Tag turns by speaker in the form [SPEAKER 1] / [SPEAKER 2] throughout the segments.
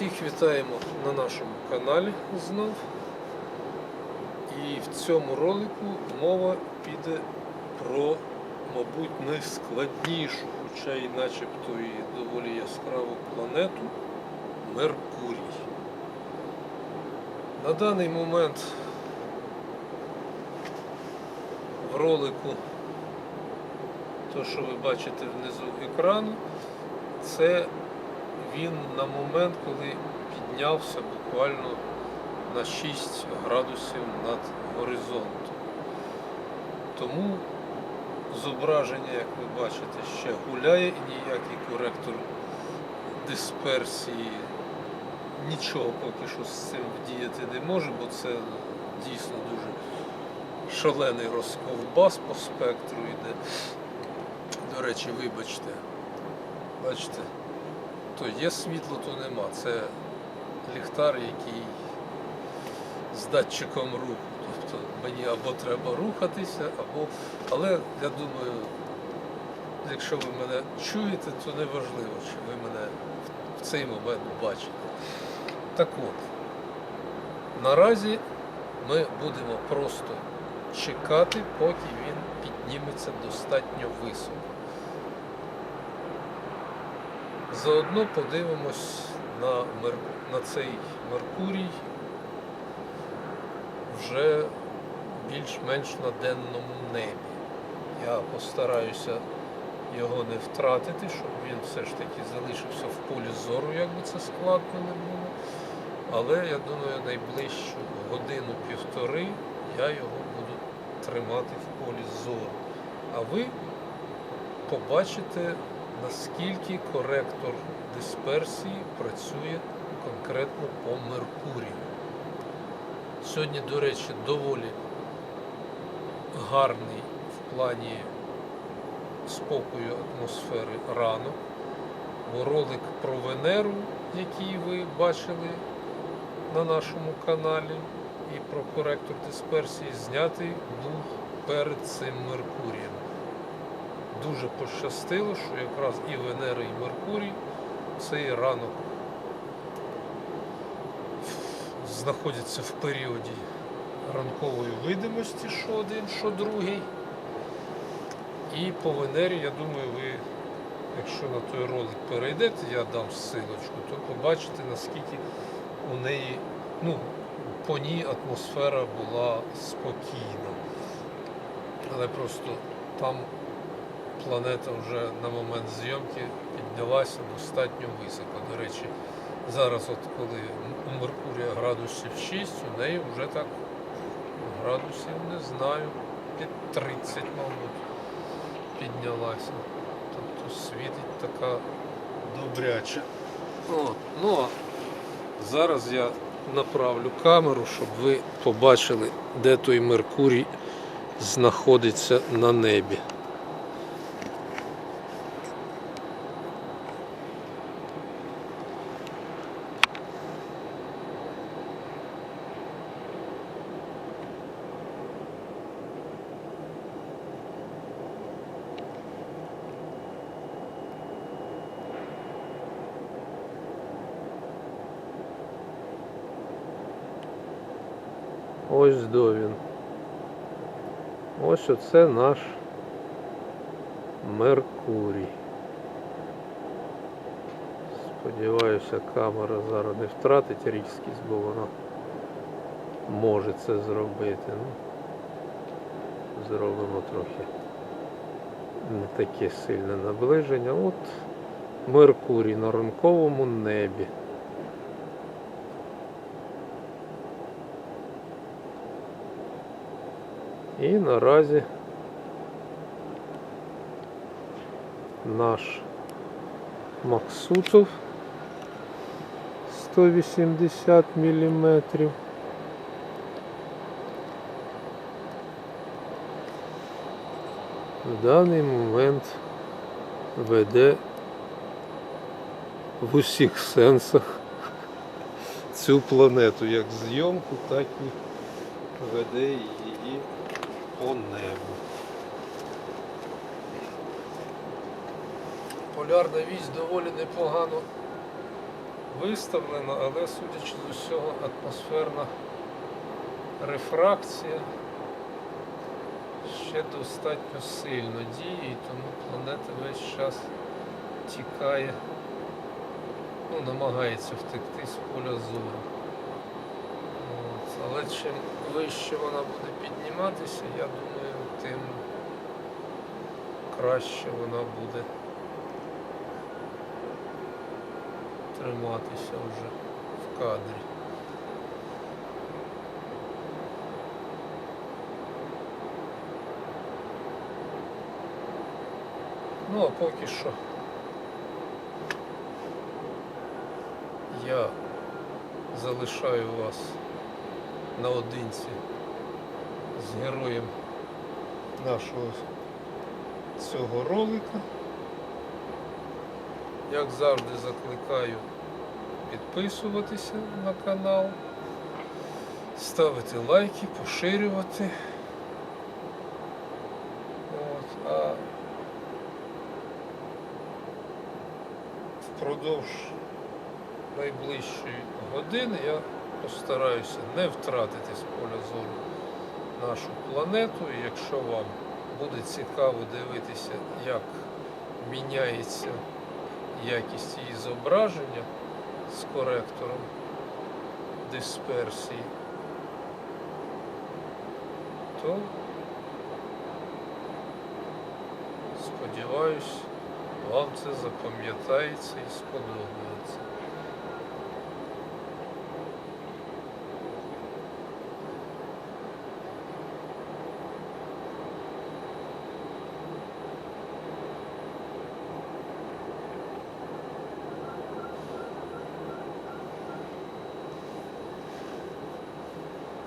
[SPEAKER 1] Всіх вітаємо на нашому каналі знов. І в цьому ролику мова піде про, мабуть, найскладнішу, хоча і начебто і доволі яскраву планету Меркурій. На даний момент в ролику, то, що ви бачите внизу екрану, це він на момент, коли піднявся буквально на 6 градусів над горизонтом. Тому зображення, як ви бачите, ще гуляє і ніякий коректор дисперсії нічого поки що з цим вдіяти не може, бо це дійсно дуже шалений розковбас по спектру йде. До речі, вибачте, бачите, то є світло, то нема. Це ліхтар, який з датчиком руху. Тобто мені або треба рухатися, або. Але я думаю, якщо ви мене чуєте, то не важливо, чи ви мене в цей момент бачите. Так от, наразі ми будемо просто чекати, поки він підніметься достатньо високо. Заодно подивимось на, Мер... на цей Меркурій вже більш-менш на денному небі. Я постараюся його не втратити, щоб він все ж таки залишився в полі зору, як би це складно не було. Але я думаю, найближчу годину-півтори я його буду тримати в полі зору. А ви побачите, наскільки коректор дисперсії працює конкретно по Меркурію. Сьогодні, до речі, доволі гарний в плані спокою атмосфери ранок, бо ролик про Венеру, який ви бачили на нашому каналі, і про коректор дисперсії знятий був перед цим Меркурієм. Дуже пощастило, що якраз і Венера, і Меркурій цей ранок знаходяться в періоді ранкової видимості, що один, що другий. І по Венері, я думаю, ви, якщо на той ролик перейдете, я дам ссылочку, то побачите, наскільки у неї, ну, по ній атмосфера була спокійна. Але просто там планета вже на момент зйомки піднялася достатньо високо. До речі, зараз, от коли у Меркурія градусів 6, у неї вже так градусів не знаю, під 30, мабуть, піднялася. Тобто світить така добряча. Ну а зараз я направлю камеру, щоб ви побачили, де той Меркурій знаходиться на небі. Ось до він. Ось оце наш Меркурій. Сподіваюся, камера зараз не втратить різкість, бо вона може це зробити. Ну, зробимо трохи не таке сильне наближення. От Меркурій на ранковому небі. І наразі наш Максутов 180 міліметрів. В даний момент веде в усіх сенсах цю планету, як зйомку, так і веде її по небу. Полярна вісь доволі непогано виставлено, але судячи з усього, атмосферна рефракція ще достатньо сильно діє, і тому планета весь час тікає, ну, намагається втекти з поля зору. Але чим вище вона буде підніматися, я думаю, тим краще вона буде триматися вже в кадрі. Ну, а поки що я залишаю вас наодинці з героєм нашого цього ролика. Як завжди закликаю підписуватися на канал, ставити лайки, поширювати. От, а впродовж найближчої години я постараюся не втратити з поля зору нашу планету. І якщо вам буде цікаво дивитися, як міняється якість її зображення з коректором дисперсії, то сподіваюсь, вам це запам'ятається і сподобається.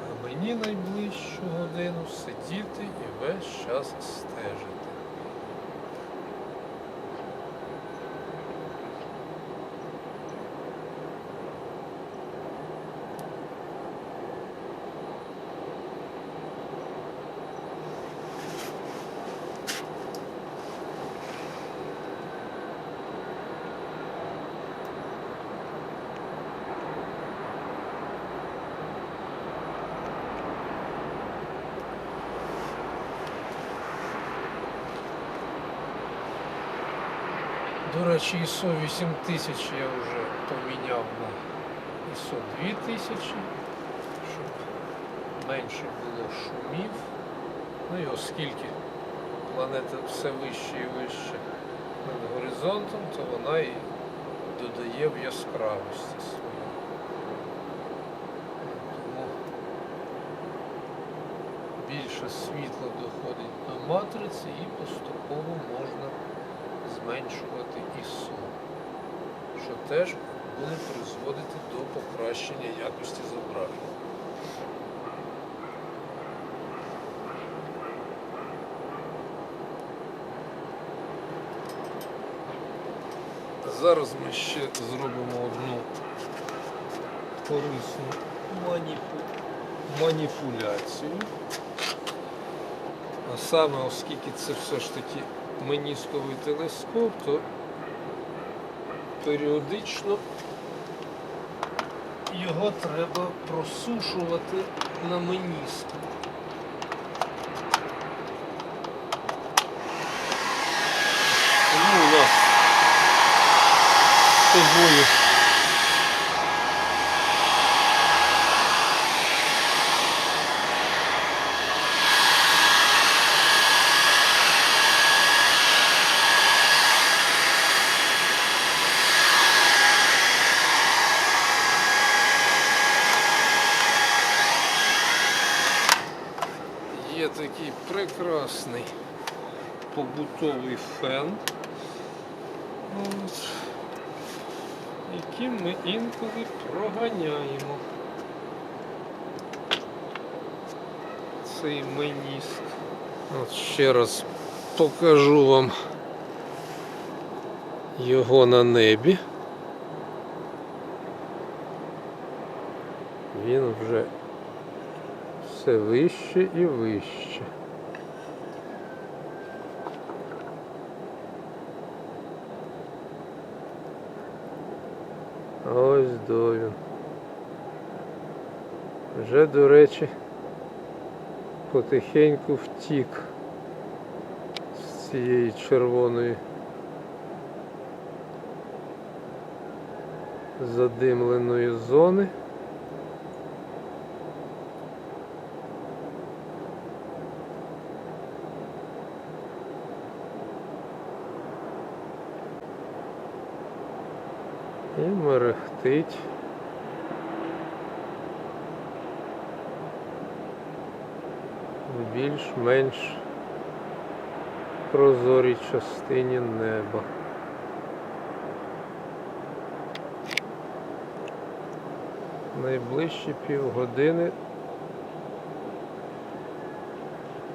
[SPEAKER 1] А мені найближчу годину сидіти і весь час стежити. До речі, ISO 8000 я вже поміняв на ISO 2000, щоб менше було шумів. Ну і оскільки планета все вище і вище над горизонтом, то вона і додає в яскравості свої. Тому більше світла доходить до матриці і поступово можна зменшувати ISO, що теж буде призводити до покращення якості зображення. Зараз ми ще зробимо одну корисну маніпу... маніпуляцію. А саме, оскільки це все ж таки менісковий телескоп, то періодично його треба просушувати на меніску. Тому у нас з тобою є такий прекрасний побутовий фен, от, яким ми інколи проганяємо цей меніск. От ще раз покажу вам його на небі. Він вже все вище і вище.
[SPEAKER 2] Ось довін. Вже, до речі, потихеньку втік з цієї червоної задимленої зони. І мерехтить. В більш-менш прозорій частині неба. Найближчі півгодини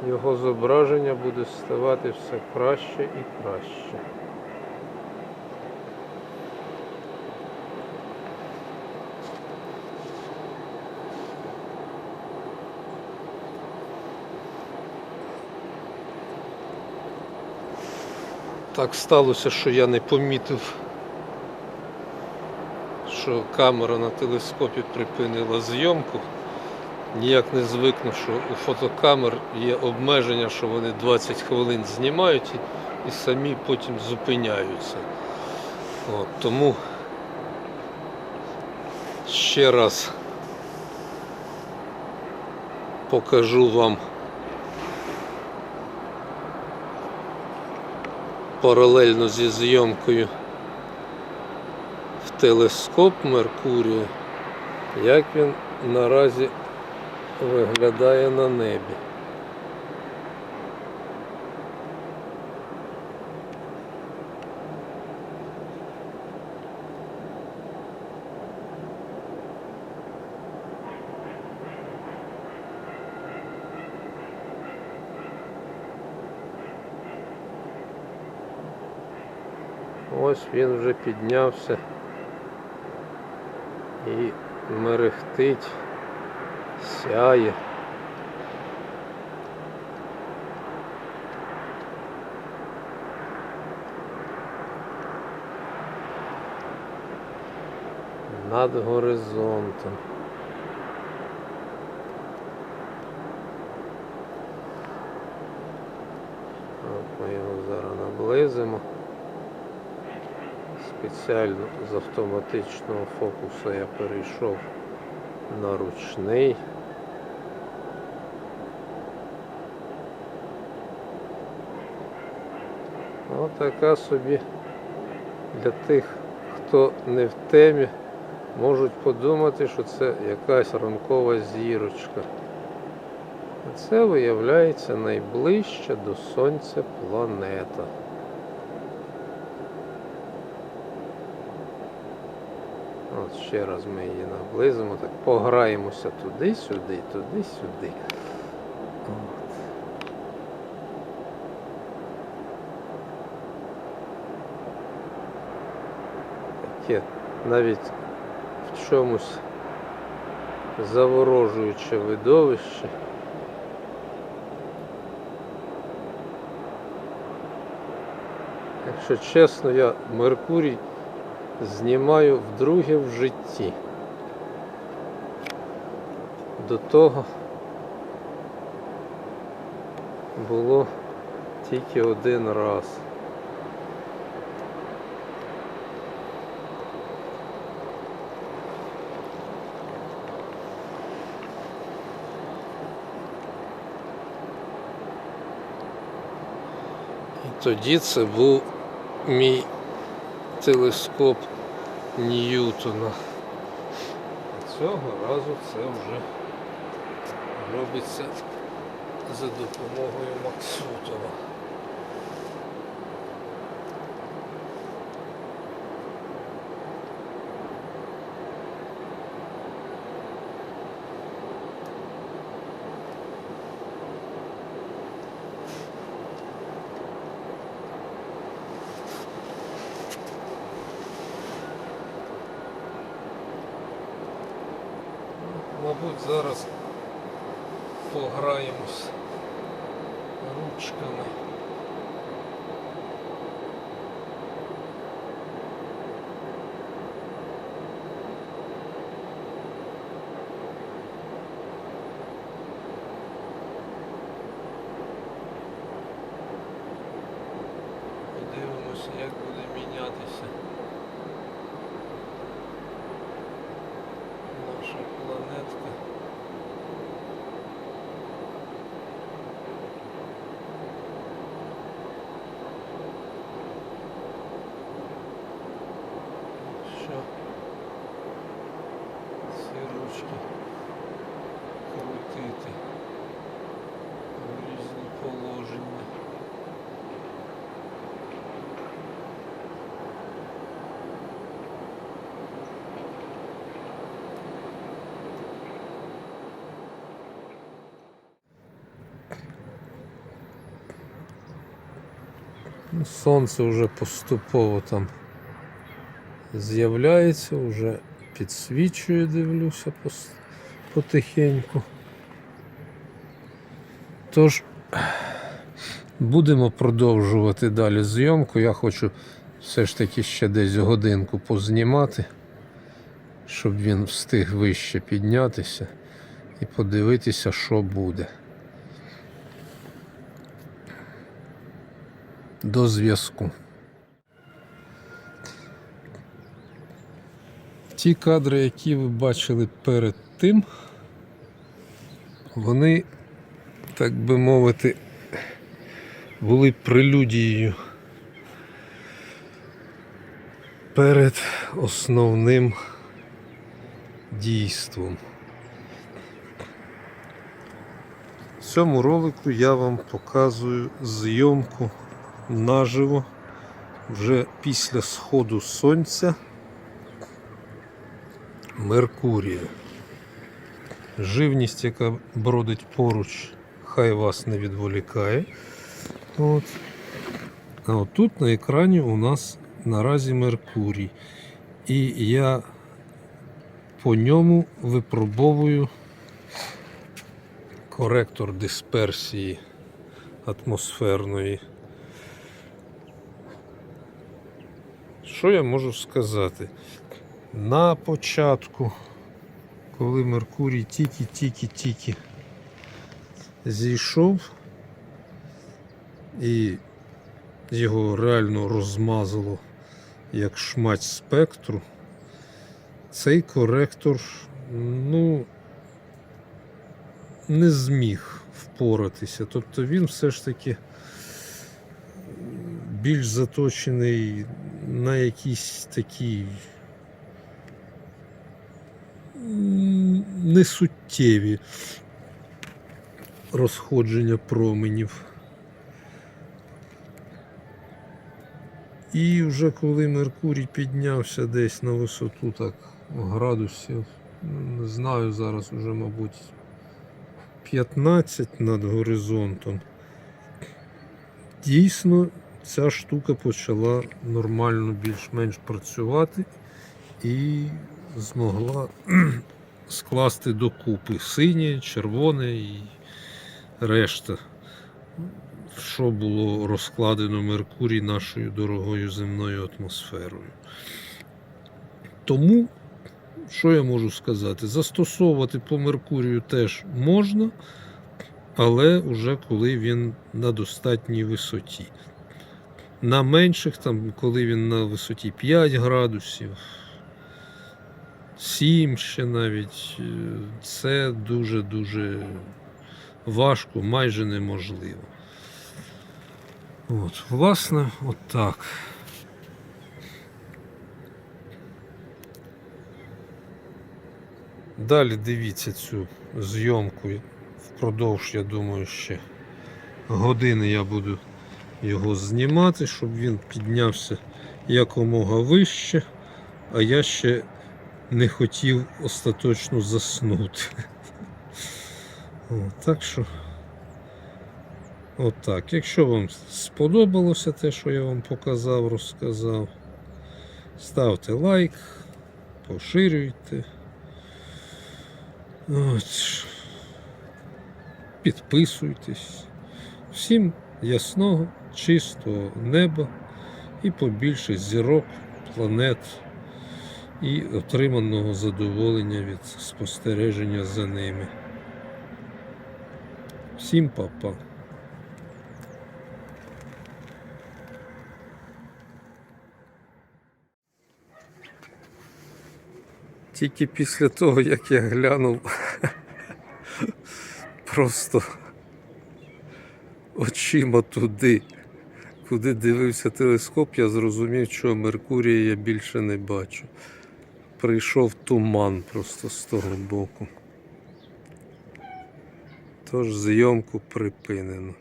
[SPEAKER 2] його зображення буде ставати все краще і краще.
[SPEAKER 1] Так сталося, що я не помітив, що камера на телескопі припинила зйомку. Ніяк не звикну, що у фотокамер є обмеження, що вони 20 хвилин знімають і, і самі потім зупиняються. От, тому ще раз покажу вам паралельно зі зйомкою в телескоп Меркурію, як він наразі виглядає на небі. Ось він вже піднявся і мерехтить, сяє. Над горизонтом. От ми його зараз наблизимо. Спеціально з автоматичного фокусу я перейшов на ручний. Отака собі для тих, хто не в темі, можуть подумати, що це якась ранкова зірочка. Це виявляється найближча до Сонця планета. От ще раз ми її наблизимо, так пограємося туди-сюди, туди-сюди. Таке навіть в чомусь заворожуюче видовище. Якщо чесно, я Меркурій знімаю вдруге в житті. До того було тільки один раз. І тоді це був мій телескоп Ньютона. Цього разу це вже робиться за допомогою Максутова. Мабуть, зараз пограємось ручками. крутити в різні положення.
[SPEAKER 2] Ну, Сонце вже поступово там з'являється, вже підсвічує, дивлюся потихеньку. Тож будемо продовжувати далі зйомку. Я хочу все ж таки ще десь годинку познімати, щоб він встиг вище піднятися і подивитися, що буде. До зв'язку. Ті кадри, які ви бачили перед тим, вони, так би мовити, були прелюдією перед основним дійством. В цьому ролику я вам показую зйомку наживо вже після сходу сонця Меркурія. Живність, яка бродить поруч, хай вас не відволікає. От. А от тут на екрані у нас наразі Меркурій. І я по ньому випробовую коректор дисперсії атмосферної. Що я можу сказати? На початку, коли Меркурій тільки-тільки-тільки зійшов і його реально розмазало як шмать спектру, цей коректор, ну, не зміг впоратися. Тобто він все ж таки більш заточений на якісь такі несуттєві розходження променів. І вже коли Меркурій піднявся десь на висоту так градусів, ну, не знаю, зараз уже, мабуть, 15 над горизонтом, дійсно ця штука почала нормально більш-менш працювати і змогла скласти докупи синє, червоне і решта, що було розкладено Меркурій нашою дорогою земною атмосферою. Тому, що я можу сказати, застосовувати по Меркурію теж можна, але вже коли він на достатній висоті. На менших, там, коли він на висоті 5 градусів, 7 ще навіть, е, це дуже-дуже важко, майже неможливо. От, власне, от так. Далі дивіться цю зйомку впродовж, я думаю, ще години я буду його знімати, щоб він піднявся якомога вище, а я ще не хотів остаточно заснути. Так що, отак. Якщо вам сподобалося те, що я вам показав, розказав, ставте лайк, поширюйте. От. Підписуйтесь. Всім ясного, чистого неба і побільше зірок, планет і отриманого задоволення від спостереження за ними. Всім па-па. Тільки після того, як я глянув, просто очима туди, куди дивився телескоп, я зрозумів, що Меркурія я більше не бачу. Прийшов туман просто з того боку. Тож зйомку припинено.